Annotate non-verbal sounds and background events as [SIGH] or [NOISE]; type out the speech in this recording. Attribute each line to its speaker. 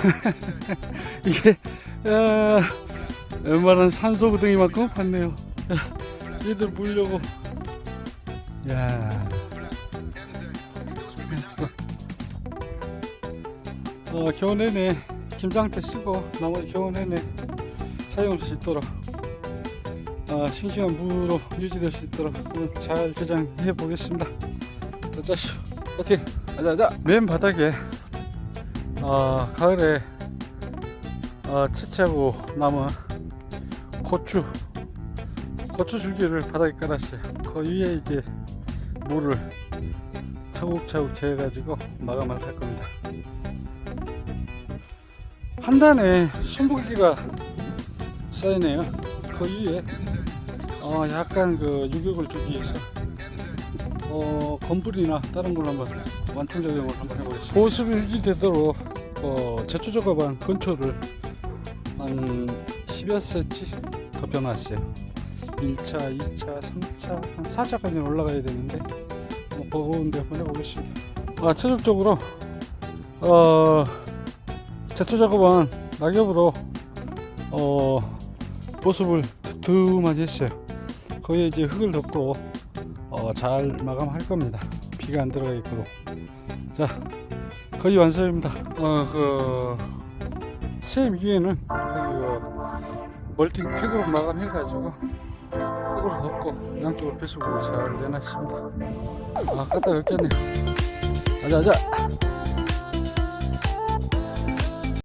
Speaker 1: [LAUGHS] 이게 야, 웬만한 산소 구덩이만큼 봤네요. 야, [LAUGHS] 얘들 물려고. 야. 어, 겨우 내내 김장대 쓰고 나머지 겨우 내내 사용할 수 있도록 어, 싱싱한 무로 유지될 수 있도록 잘 개장해 보겠습니다. 자자슈 파이팅! 아자아자! 맨 바닥에 어, 가을에 어, 채취하고 남은 고추 고추 줄기를 바닥에 깔았어요. 그 위에 이제 물을 차곡차곡 재가지고 마감을 할 겁니다. 한 단에 20개가 쌓이네요. 그 위에 어, 약간 그 유격을 주기 위해서 어, 건불이나 다른 걸로 한번 완충 작용을 한번 해보겠습니다. 보습이 유지되도록 어, 제초 작업한 근초를 한 10여 cm 덮여놨어요. 1차, 2차, 3차, 한 4차까지 올라가야 되는데 어, 버거운데 한번 해보겠습니다. 아, 최종적으로 어, 제초 작업한 낙엽으로 어, 보습을 두툼하게 했어요. 거기에 이제 흙을 덮고 어, 잘 마감할 겁니다. 비가 안 들어가 있도록. 자, 거의 완성입니다. 어, 그, 샘 위에는 그 멀팅 팩으로 마감해가지고 흙으로 덮고 양쪽으로 배수구를 잘 내놨습니다. 아, 갖다 였겠네요. 가자, 가자.